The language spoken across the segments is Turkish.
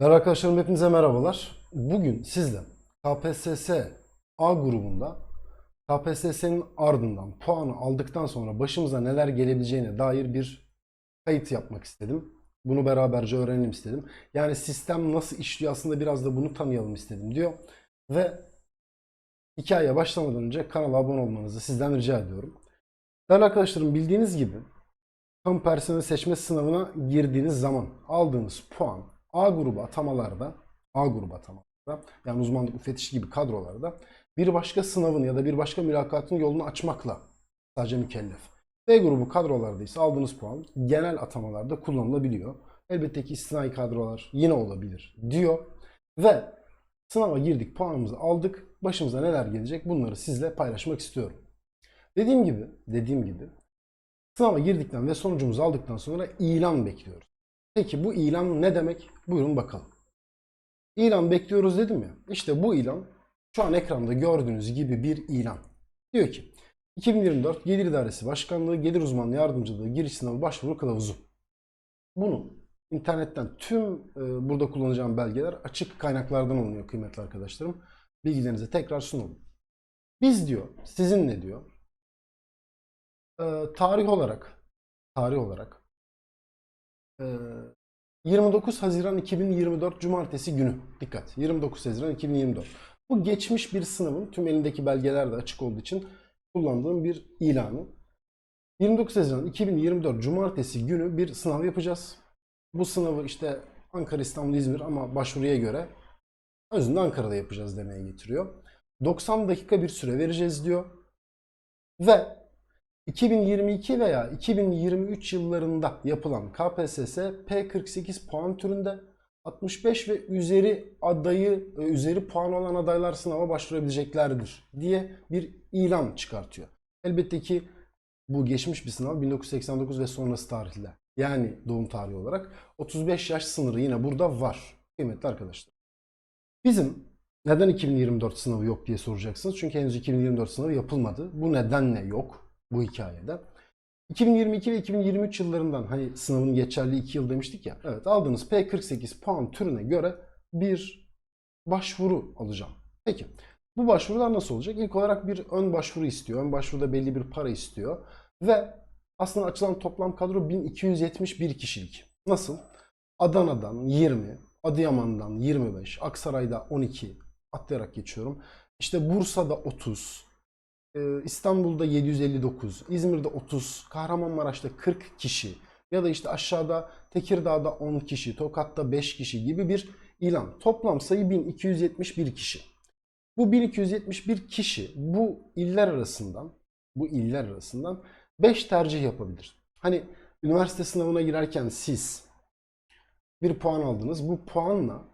Değerli arkadaşlarım hepinize merhabalar. Bugün sizle KPSS A grubunda KPSS'nin ardından puanı aldıktan sonra başımıza neler gelebileceğine dair bir kayıt yapmak istedim. Bunu beraberce öğrenelim istedim. Yani sistem nasıl işliyor aslında biraz da bunu tanıyalım istedim diyor. Ve hikayeye başlamadan önce kanala abone olmanızı sizden rica ediyorum. Değerli arkadaşlarım bildiğiniz gibi kamu personeli seçme sınavına girdiğiniz zaman aldığınız puan A grubu atamalarda A grubu atamalarda yani uzmanlık müfettişi gibi kadrolarda bir başka sınavın ya da bir başka mülakatın yolunu açmakla sadece mükellef. B grubu kadrolarda ise aldığınız puan genel atamalarda kullanılabiliyor. Elbette ki istinai kadrolar yine olabilir diyor. Ve sınava girdik, puanımızı aldık. Başımıza neler gelecek bunları sizle paylaşmak istiyorum. Dediğim gibi, dediğim gibi Sınava girdikten ve sonucumuzu aldıktan sonra ilan bekliyoruz. Peki bu ilan ne demek? Buyurun bakalım. İlan bekliyoruz dedim ya. İşte bu ilan şu an ekranda gördüğünüz gibi bir ilan. Diyor ki 2024 Gelir İdaresi Başkanlığı Gelir Uzmanlığı Yardımcılığı Giriş Sınavı Başvuru Kılavuzu. Bunu internetten tüm e, burada kullanacağım belgeler açık kaynaklardan alınıyor kıymetli arkadaşlarım. Bilgilerinize tekrar sunalım. Biz diyor, sizinle diyor, e, tarih olarak tarih olarak 29 Haziran 2024 Cumartesi günü dikkat 29 Haziran 2024 bu geçmiş bir sınavın tüm elindeki belgeler de açık olduğu için kullandığım bir ilanı 29 Haziran 2024 Cumartesi günü bir sınav yapacağız. Bu sınavı işte Ankara, İstanbul, İzmir ama başvuruya göre özünde Ankara'da yapacağız demeye getiriyor. 90 dakika bir süre vereceğiz diyor. Ve 2022 veya 2023 yıllarında yapılan KPSS P48 puan türünde 65 ve üzeri adayı e, üzeri puan olan adaylar sınava başvurabileceklerdir diye bir ilan çıkartıyor. Elbette ki bu geçmiş bir sınav 1989 ve sonrası tarihler. Yani doğum tarihi olarak 35 yaş sınırı yine burada var kıymetli arkadaşlar. Bizim neden 2024 sınavı yok diye soracaksınız. Çünkü henüz 2024 sınavı yapılmadı. Bu nedenle yok bu hikayede. 2022 ve 2023 yıllarından hani sınavın geçerli 2 yıl demiştik ya. Evet aldığınız P48 puan türüne göre bir başvuru alacağım. Peki bu başvurular nasıl olacak? İlk olarak bir ön başvuru istiyor. Ön başvuruda belli bir para istiyor. Ve aslında açılan toplam kadro 1271 kişilik. Nasıl? Adana'dan 20, Adıyaman'dan 25, Aksaray'da 12 atlayarak geçiyorum. İşte Bursa'da 30, ee, İstanbul'da 759, İzmir'de 30, Kahramanmaraş'ta 40 kişi ya da işte aşağıda Tekirdağ'da 10 kişi, Tokat'ta 5 kişi gibi bir ilan. Toplam sayı 1271 kişi. Bu 1271 kişi bu iller arasından bu iller arasından 5 tercih yapabilir. Hani üniversite sınavına girerken siz bir puan aldınız. Bu puanla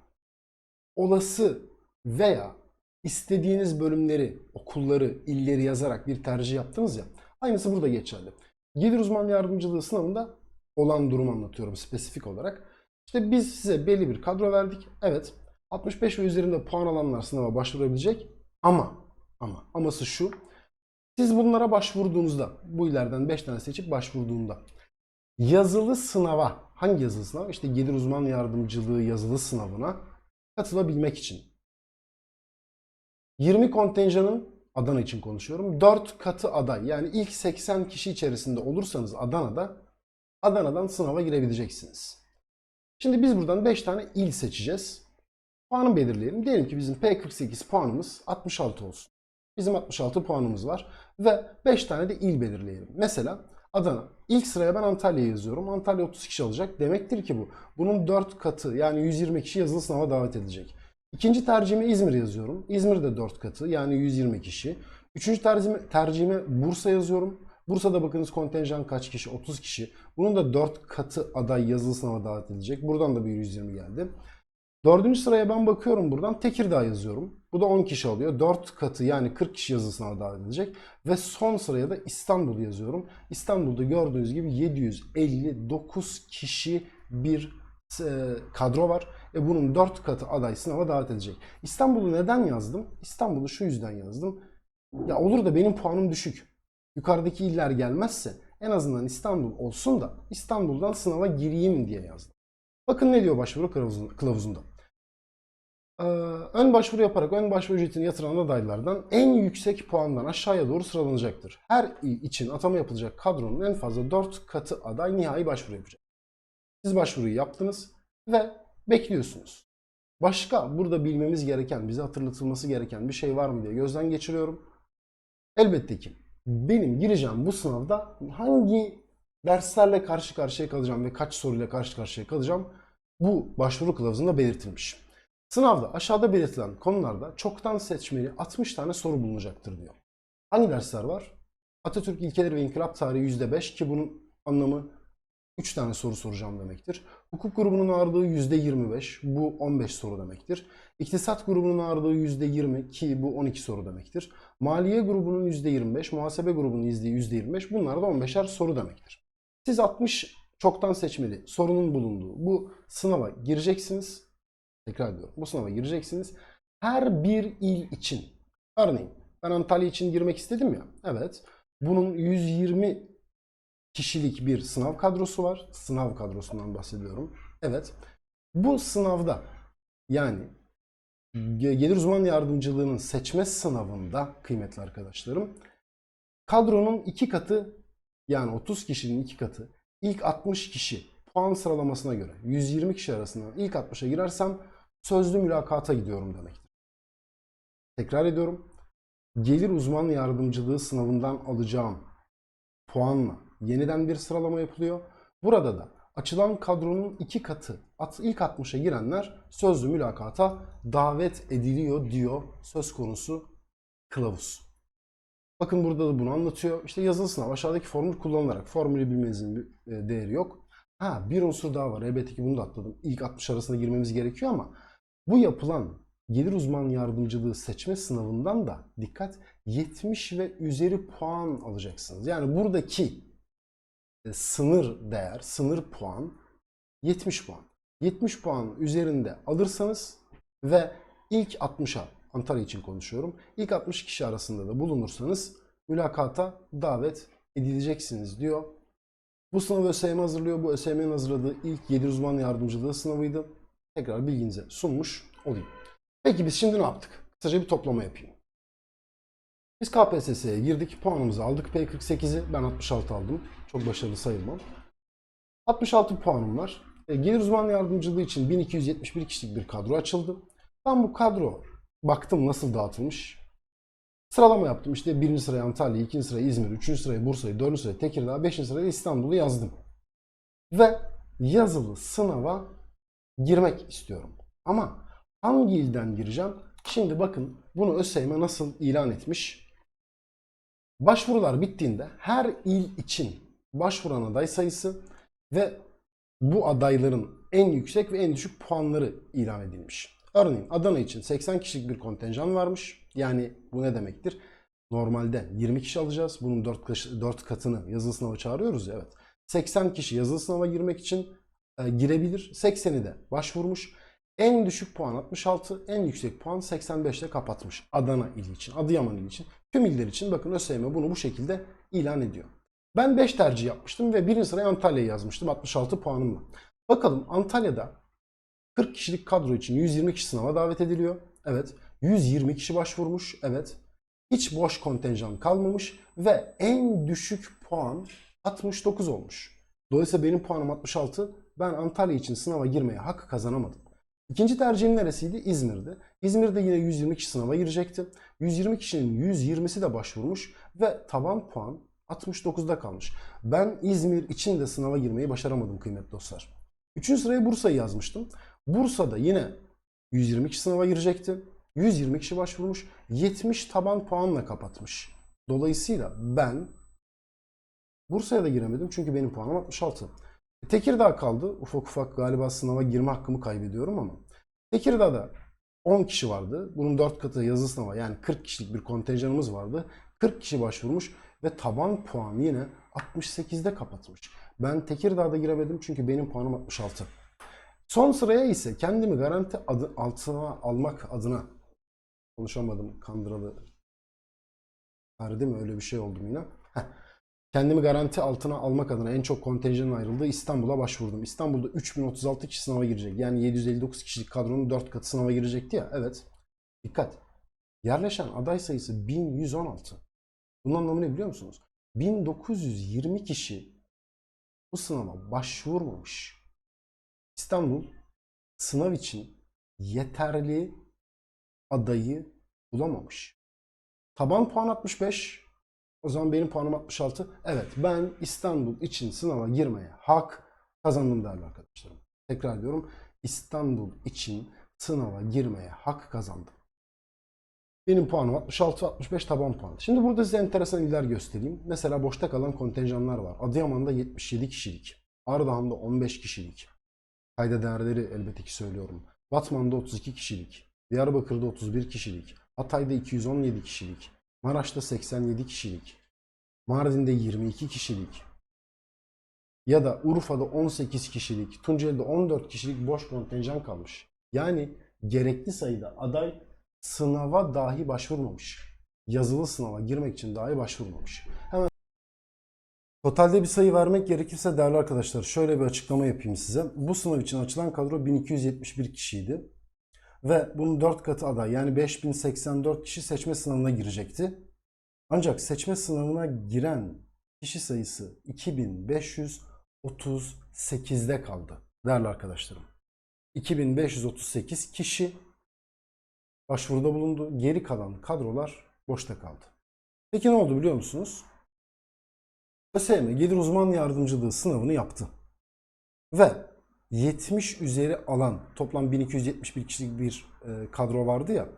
olası veya istediğiniz bölümleri, okulları, illeri yazarak bir tercih yaptınız ya. Aynısı burada geçerli. Gelir uzman yardımcılığı sınavında olan durumu anlatıyorum spesifik olarak. İşte biz size belli bir kadro verdik. Evet 65 ve üzerinde puan alanlar sınava başvurabilecek ama ama aması şu. Siz bunlara başvurduğunuzda bu illerden 5 tane seçip başvurduğunda yazılı sınava hangi yazılı sınav? İşte gelir uzman yardımcılığı yazılı sınavına katılabilmek için 20 kontenjanın Adana için konuşuyorum. 4 katı aday yani ilk 80 kişi içerisinde olursanız Adana'da Adana'dan sınava girebileceksiniz. Şimdi biz buradan 5 tane il seçeceğiz. Puanı belirleyelim. Diyelim ki bizim P48 puanımız 66 olsun. Bizim 66 puanımız var ve 5 tane de il belirleyelim. Mesela Adana. İlk sıraya ben Antalya'yı yazıyorum. Antalya 30 kişi alacak. Demektir ki bu. Bunun 4 katı yani 120 kişi yazılı sınava davet edilecek. İkinci tercihime İzmir yazıyorum. İzmir'de 4 katı yani 120 kişi. Üçüncü tercihime, tercihime Bursa yazıyorum. Bursa'da bakınız kontenjan kaç kişi? 30 kişi. Bunun da 4 katı aday yazılı sınava davet edilecek. Buradan da bir 120 geldi. Dördüncü sıraya ben bakıyorum buradan Tekirdağ yazıyorum. Bu da 10 kişi alıyor. 4 katı yani 40 kişi yazılı sınava davet edilecek. Ve son sıraya da İstanbul yazıyorum. İstanbul'da gördüğünüz gibi 759 kişi bir e, kadro var. E bunun 4 katı aday sınava davet edecek. İstanbul'u neden yazdım? İstanbul'u şu yüzden yazdım. Ya olur da benim puanım düşük. Yukarıdaki iller gelmezse en azından İstanbul olsun da İstanbul'dan sınava gireyim diye yazdım. Bakın ne diyor başvuru kılavuzunda. Ee, ön başvuru yaparak ön başvuru ücretini yatıran adaylardan en yüksek puandan aşağıya doğru sıralanacaktır. Her il için atama yapılacak kadronun en fazla 4 katı aday nihai başvuru yapacak. Siz başvuruyu yaptınız ve bekliyorsunuz. Başka burada bilmemiz gereken, bize hatırlatılması gereken bir şey var mı diye gözden geçiriyorum. Elbette ki benim gireceğim bu sınavda hangi derslerle karşı karşıya kalacağım ve kaç soruyla karşı karşıya kalacağım bu başvuru kılavuzunda belirtilmiş. Sınavda aşağıda belirtilen konularda çoktan seçmeli 60 tane soru bulunacaktır diyor. Hangi dersler var? Atatürk ilkeleri ve inkılap tarihi %5 ki bunun anlamı 3 tane soru soracağım demektir. Hukuk grubunun ağırlığı %25 bu 15 soru demektir. İktisat grubunun ağırlığı %20 ki bu 12 soru demektir. Maliye grubunun %25, muhasebe grubunun %25 bunlar da 15'er soru demektir. Siz 60 çoktan seçmeli sorunun bulunduğu bu sınava gireceksiniz. Tekrar ediyorum. Bu sınava gireceksiniz. Her bir il için örneğin ben Antalya için girmek istedim ya. Evet. Bunun 120 kişilik bir sınav kadrosu var. Sınav kadrosundan bahsediyorum. Evet. Bu sınavda yani ge- gelir uzman yardımcılığının seçme sınavında kıymetli arkadaşlarım kadronun iki katı yani 30 kişinin iki katı ilk 60 kişi puan sıralamasına göre 120 kişi arasından ilk 60'a girersem sözlü mülakata gidiyorum demektir. Tekrar ediyorum. Gelir uzman yardımcılığı sınavından alacağım puanla yeniden bir sıralama yapılıyor. Burada da açılan kadronun iki katı at, ilk 60'a girenler sözlü mülakata davet ediliyor diyor söz konusu kılavuz. Bakın burada da bunu anlatıyor. İşte yazılı sınav aşağıdaki formül kullanılarak formülü bilmenizin bir e, değeri yok. Ha bir unsur daha var. Elbette ki bunu da atladım. İlk 60 arasında girmemiz gerekiyor ama bu yapılan gelir uzman yardımcılığı seçme sınavından da dikkat 70 ve üzeri puan alacaksınız. Yani buradaki sınır değer, sınır puan 70 puan. 70 puan üzerinde alırsanız ve ilk 60'a Antalya için konuşuyorum. İlk 60 kişi arasında da bulunursanız mülakata davet edileceksiniz diyor. Bu sınavı ÖSYM hazırlıyor. Bu ÖSYM'nin hazırladığı ilk 7 uzman yardımcılığı sınavıydı. Tekrar bilginize sunmuş olayım. Peki biz şimdi ne yaptık? Kısaca bir toplama yapayım. Biz KPSS'ye girdik. Puanımızı aldık. P48'i ben 66 aldım. Çok başarılı sayılmam. 66 puanım var. E, gelir uzman yardımcılığı için 1271 kişilik bir kadro açıldı. Ben bu kadro baktım nasıl dağıtılmış. Sıralama yaptım. İşte birinci sıraya Antalya, ikinci sıraya İzmir, üçüncü sıraya Bursa'yı, dördüncü sıraya Tekirdağ, beşinci sıraya İstanbul'u yazdım. Ve yazılı sınava girmek istiyorum. Ama hangi ilden gireceğim? Şimdi bakın bunu ÖSYM nasıl ilan etmiş. Başvurular bittiğinde her il için başvuran aday sayısı ve bu adayların en yüksek ve en düşük puanları ilan edilmiş. Örneğin Adana için 80 kişilik bir kontenjan varmış. Yani bu ne demektir? Normalde 20 kişi alacağız. Bunun 4, 4 katını yazılı sınava çağırıyoruz ya evet. 80 kişi yazılı sınava girmek için e, girebilir. 80'i de başvurmuş. En düşük puan 66, en yüksek puan 85 ile kapatmış. Adana ili için, Adıyaman ili için. Tüm iller için bakın ÖSYM bunu bu şekilde ilan ediyor. Ben 5 tercih yapmıştım ve birinci sıraya Antalya'yı yazmıştım 66 puanımla. Bakalım Antalya'da 40 kişilik kadro için 120 kişi sınava davet ediliyor. Evet. 120 kişi başvurmuş. Evet. Hiç boş kontenjan kalmamış ve en düşük puan 69 olmuş. Dolayısıyla benim puanım 66. Ben Antalya için sınava girmeye hak kazanamadım. İkinci tercihim neresiydi? İzmir'di. İzmir'de yine 120 kişi sınava girecekti. 120 kişinin 120'si de başvurmuş ve taban puan 69'da kalmış. Ben İzmir için de sınava girmeyi başaramadım kıymetli dostlar. Üçüncü sıraya Bursa'yı yazmıştım. Bursa'da yine 120 kişi sınava girecekti. 120 kişi başvurmuş. 70 taban puanla kapatmış. Dolayısıyla ben Bursa'ya da giremedim çünkü benim puanım 66. Tekirdağ kaldı. Ufak ufak galiba sınava girme hakkımı kaybediyorum ama. Tekirdağ'da 10 kişi vardı. Bunun 4 katı yazı sınava yani 40 kişilik bir kontenjanımız vardı. 40 kişi başvurmuş ve taban puanı yine 68'de kapatmış. Ben Tekirdağ'da giremedim çünkü benim puanım 66. Son sıraya ise kendimi garanti adı, altına almak adına konuşamadım kandıralı. Değil mi? Öyle bir şey oldu yine. Heh. kendimi garanti altına almak adına en çok kontenjanın ayrıldığı İstanbul'a başvurdum. İstanbul'da 3036 kişi sınava girecek. Yani 759 kişilik kadronun 4 katı sınava girecekti ya. Evet. Dikkat. Yerleşen aday sayısı 1116. Bunun anlamı ne biliyor musunuz? 1920 kişi bu sınava başvurmamış. İstanbul sınav için yeterli adayı bulamamış. Taban puan 65. O zaman benim puanım 66. Evet ben İstanbul için sınava girmeye hak kazandım değerli arkadaşlarım. Tekrar ediyorum. İstanbul için sınava girmeye hak kazandım. Benim puanım 66-65 taban puan. Şimdi burada size enteresan iller göstereyim. Mesela boşta kalan kontenjanlar var. Adıyaman'da 77 kişilik. Ardahan'da 15 kişilik. Kayda değerleri elbette ki söylüyorum. Batman'da 32 kişilik. Diyarbakır'da 31 kişilik. Hatay'da 217 kişilik. Maraş'ta 87 kişilik. Mardin'de 22 kişilik. Ya da Urfa'da 18 kişilik. Tunceli'de 14 kişilik boş kontenjan kalmış. Yani gerekli sayıda aday sınava dahi başvurmamış. Yazılı sınava girmek için dahi başvurmamış. Hemen Totalde bir sayı vermek gerekirse değerli arkadaşlar şöyle bir açıklama yapayım size. Bu sınav için açılan kadro 1271 kişiydi. Ve bunun 4 katı aday yani 5084 kişi seçme sınavına girecekti. Ancak seçme sınavına giren kişi sayısı 2538'de kaldı değerli arkadaşlarım. 2538 kişi başvuruda bulundu. Geri kalan kadrolar boşta kaldı. Peki ne oldu biliyor musunuz? ÖSYM Gelir Uzman Yardımcılığı sınavını yaptı. Ve 70 üzeri alan toplam 1271 kişilik bir e, kadro vardı ya.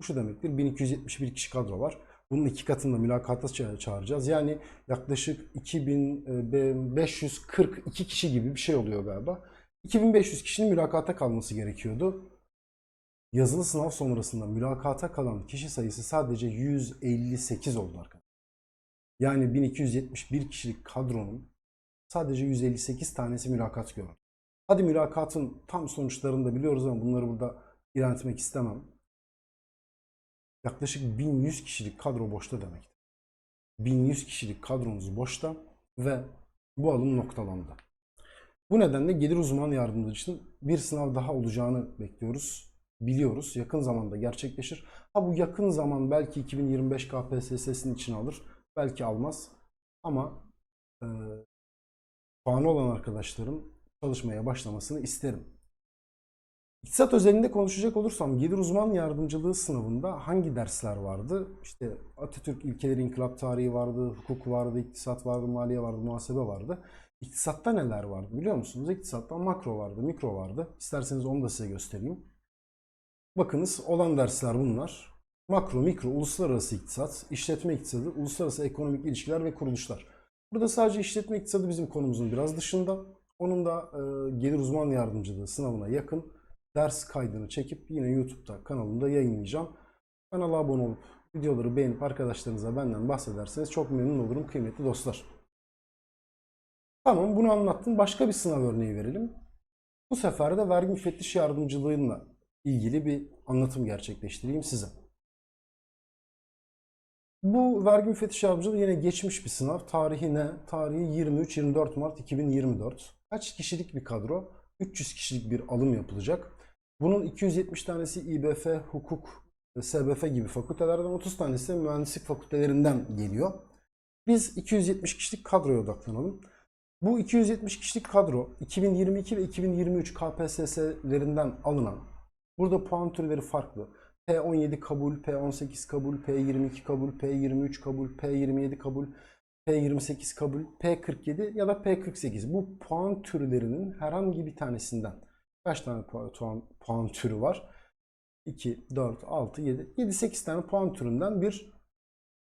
Bu şu demektir 1271 kişi kadro var. Bunun iki katını da mülakata ça- çağıracağız. Yani yaklaşık 2542 kişi gibi bir şey oluyor galiba. 2500 kişinin mülakata kalması gerekiyordu. Yazılı sınav sonrasında mülakata kalan kişi sayısı sadece 158 oldu arkadaşlar. Yani 1271 kişilik kadronun sadece 158 tanesi mülakat gördü. Hadi mülakatın tam sonuçlarını da biliyoruz ama bunları burada ilan etmek istemem. Yaklaşık 1100 kişilik kadro boşta demektir. 1100 kişilik kadronuz boşta ve bu alım noktalandı. Bu nedenle gelir uzman yardımcısının bir sınav daha olacağını bekliyoruz. Biliyoruz. Yakın zamanda gerçekleşir. Ha bu yakın zaman belki 2025 KPSS'sinin içine alır. Belki almaz. Ama e, puanı olan arkadaşlarım çalışmaya başlamasını isterim. İktisat özelinde konuşacak olursam gelir uzman yardımcılığı sınavında hangi dersler vardı? İşte Atatürk ilkeleri, inkılap tarihi vardı, hukuk vardı, iktisat vardı, maliye vardı, muhasebe vardı. İktisatta neler vardı biliyor musunuz? İktisatta makro vardı, mikro vardı. İsterseniz onu da size göstereyim. Bakınız olan dersler bunlar. Makro, mikro, uluslararası iktisat, işletme iktisadı, uluslararası ekonomik ilişkiler ve kuruluşlar. Burada sadece işletme iktisadı bizim konumuzun biraz dışında. Onun da e, gelir uzman yardımcılığı sınavına yakın ders kaydını çekip yine YouTube'da kanalımda yayınlayacağım. Kanala abone olup videoları beğenip arkadaşlarınıza benden bahsederseniz çok memnun olurum kıymetli dostlar. Tamam bunu anlattım. Başka bir sınav örneği verelim. Bu sefer de vergi müfettiş yardımcılığıyla ilgili bir anlatım gerçekleştireyim size. Bu vergi müfettiş yardımcılığı yine geçmiş bir sınav. Tarihi ne? Tarihi 23-24 Mart 2024. Kaç kişilik bir kadro? 300 kişilik bir alım yapılacak. Bunun 270 tanesi İBF, hukuk, SBF gibi fakültelerden 30 tanesi mühendislik fakültelerinden geliyor. Biz 270 kişilik kadroya odaklanalım. Bu 270 kişilik kadro 2022 ve 2023 KPSS'lerinden alınan burada puan türleri farklı. P17 kabul, P18 kabul, P22 kabul, P23 kabul, P27 kabul, P28 kabul, P47 ya da P48. Bu puan türlerinin herhangi bir tanesinden kaç tane puan, puan, türü var? 2, 4, 6, 7, 7, 8 tane puan türünden bir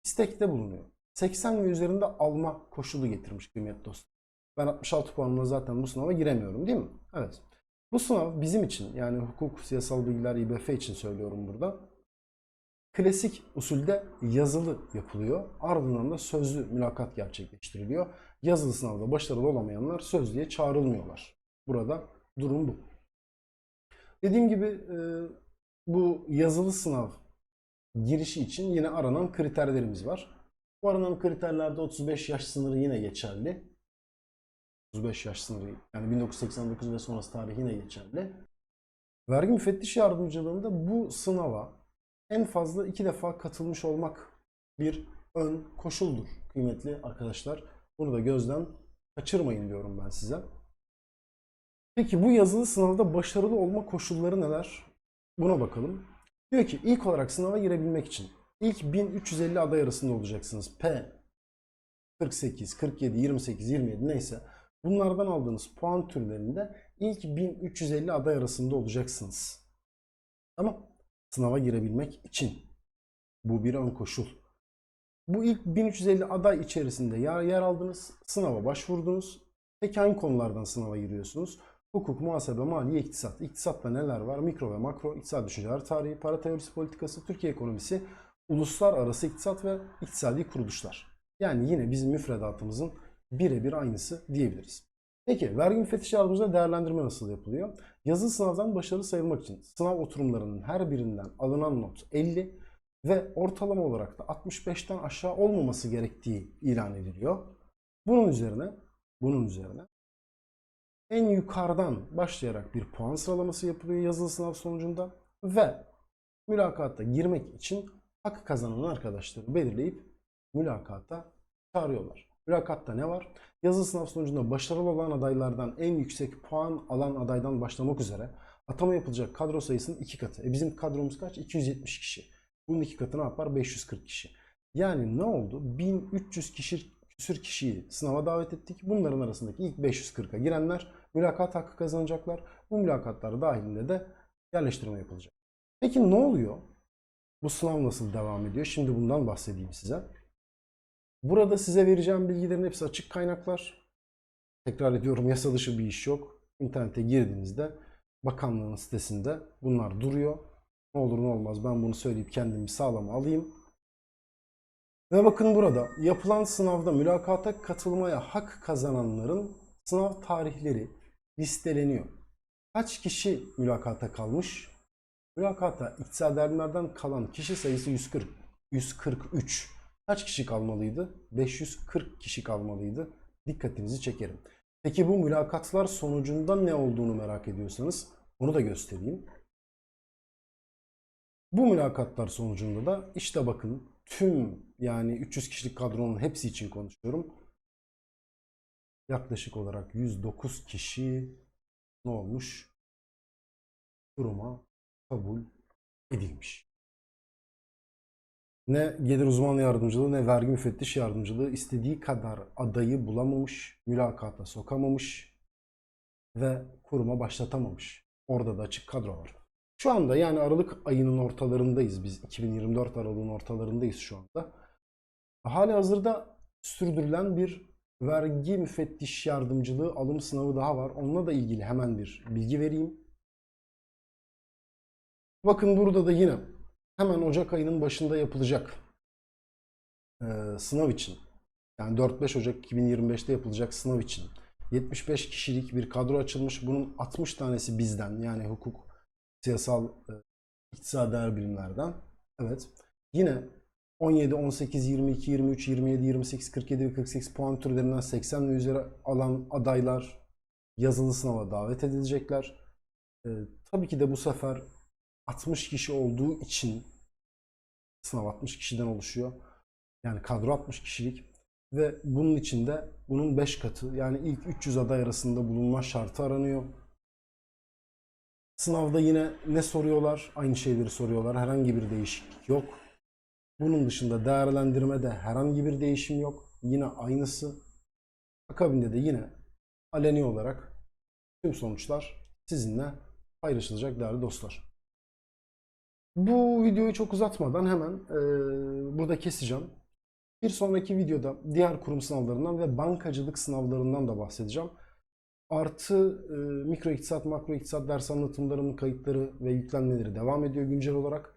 istekte bulunuyor. 80 ve üzerinde alma koşulu getirmiş kıymetli dostlar. Ben 66 puanla zaten bu sınava giremiyorum değil mi? Evet. Bu sınav bizim için yani hukuk, siyasal bilgiler, İBF için söylüyorum burada. Klasik usulde yazılı yapılıyor. Ardından da sözlü mülakat gerçekleştiriliyor. Yazılı sınavda başarılı olamayanlar sözlüye çağrılmıyorlar. Burada durum bu. Dediğim gibi e, bu yazılı sınav girişi için yine aranan kriterlerimiz var. Bu aranan kriterlerde 35 yaş sınırı yine geçerli. 35 yaş sınırı yani 1989 ve sonrası tarih yine geçerli. Vergi müfettiş yardımcılığında bu sınava en fazla iki defa katılmış olmak bir ön koşuldur kıymetli arkadaşlar. Bunu da gözden kaçırmayın diyorum ben size. Peki bu yazılı sınavda başarılı olma koşulları neler? Buna bakalım. Diyor ki ilk olarak sınava girebilmek için ilk 1350 aday arasında olacaksınız. P 48, 47, 28, 27 neyse bunlardan aldığınız puan türlerinde ilk 1350 aday arasında olacaksınız. Tamam. Sınava girebilmek için. Bu bir ön koşul. Bu ilk 1350 aday içerisinde yer, yer aldınız. Sınava başvurdunuz. Peki hangi konulardan sınava giriyorsunuz? Hukuk, muhasebe, maliye, iktisat. İktisatta neler var? Mikro ve makro, iktisat düşünceler tarihi, para teorisi politikası, Türkiye ekonomisi, uluslararası iktisat ve iktisadi kuruluşlar. Yani yine bizim müfredatımızın birebir aynısı diyebiliriz. Peki vergi müfettiş yardımcısında değerlendirme nasıl yapılıyor? Yazılı sınavdan başarılı sayılmak için sınav oturumlarının her birinden alınan not 50 ve ortalama olarak da 65'ten aşağı olmaması gerektiği ilan ediliyor. Bunun üzerine bunun üzerine en yukarıdan başlayarak bir puan sıralaması yapılıyor yazılı sınav sonucunda ve mülakatta girmek için hak kazanan arkadaşları belirleyip mülakata çağırıyorlar. Mülakatta ne var? Yazılı sınav sonucunda başarılı olan adaylardan en yüksek puan alan adaydan başlamak üzere atama yapılacak kadro sayısının iki katı. E bizim kadromuz kaç? 270 kişi. Bunun iki katı ne yapar? 540 kişi. Yani ne oldu? 1300 kişi küsür kişiyi sınava davet ettik. Bunların arasındaki ilk 540'a girenler mülakat hakkı kazanacaklar. Bu mülakatlar dahilinde de yerleştirme yapılacak. Peki ne oluyor? Bu sınav nasıl devam ediyor? Şimdi bundan bahsedeyim size. Burada size vereceğim bilgilerin hepsi açık kaynaklar. Tekrar ediyorum yasa dışı bir iş yok. İnternete girdiğinizde bakanlığın sitesinde bunlar duruyor. Ne olur ne olmaz ben bunu söyleyip kendimi sağlam alayım. Ve bakın burada yapılan sınavda mülakata katılmaya hak kazananların sınav tarihleri listeleniyor. Kaç kişi mülakata kalmış? Mülakata iktisadi alimlerden kalan kişi sayısı 140. 143. Kaç kişi kalmalıydı? 540 kişi kalmalıydı. Dikkatinizi çekerim. Peki bu mülakatlar sonucunda ne olduğunu merak ediyorsanız onu da göstereyim. Bu mülakatlar sonucunda da işte bakın tüm yani 300 kişilik kadronun hepsi için konuşuyorum. Yaklaşık olarak 109 kişi ne olmuş? Duruma kabul edilmiş. Ne gelir uzman yardımcılığı ne vergi müfettiş yardımcılığı istediği kadar adayı bulamamış, mülakata sokamamış ve kuruma başlatamamış. Orada da açık kadro var. Şu anda yani Aralık ayının ortalarındayız biz. 2024 Aralık'ın ortalarındayız şu anda. Hali hazırda sürdürülen bir vergi müfettiş yardımcılığı alım sınavı daha var. Onunla da ilgili hemen bir bilgi vereyim. Bakın burada da yine hemen Ocak ayının başında yapılacak e, sınav için yani 4-5 Ocak 2025'te yapılacak sınav için 75 kişilik bir kadro açılmış. Bunun 60 tanesi bizden yani hukuk, siyasal, e, iktisadi bilimlerden. Evet. Yine 17, 18, 22, 23, 27, 28, 47 ve 48 puan türlerinden 80 ve üzeri alan adaylar yazılı sınava davet edilecekler. E, tabii ki de bu sefer 60 kişi olduğu için sınav 60 kişiden oluşuyor. Yani kadro 60 kişilik ve bunun içinde bunun 5 katı yani ilk 300 aday arasında bulunma şartı aranıyor. Sınavda yine ne soruyorlar? Aynı şeyleri soruyorlar. Herhangi bir değişiklik yok. Bunun dışında değerlendirmede herhangi bir değişim yok. Yine aynısı. Akabinde de yine aleni olarak tüm sonuçlar sizinle paylaşılacak değerli dostlar. Bu videoyu çok uzatmadan hemen e, burada keseceğim. Bir sonraki videoda diğer kurum sınavlarından ve bankacılık sınavlarından da bahsedeceğim. Artı e, mikro iktisat, makro iktisat ders anlatımlarımın kayıtları ve yüklenmeleri devam ediyor güncel olarak.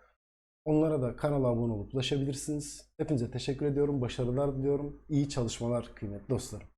Onlara da kanala abone olup ulaşabilirsiniz. Hepinize teşekkür ediyorum. Başarılar diliyorum. İyi çalışmalar kıymetli dostlarım.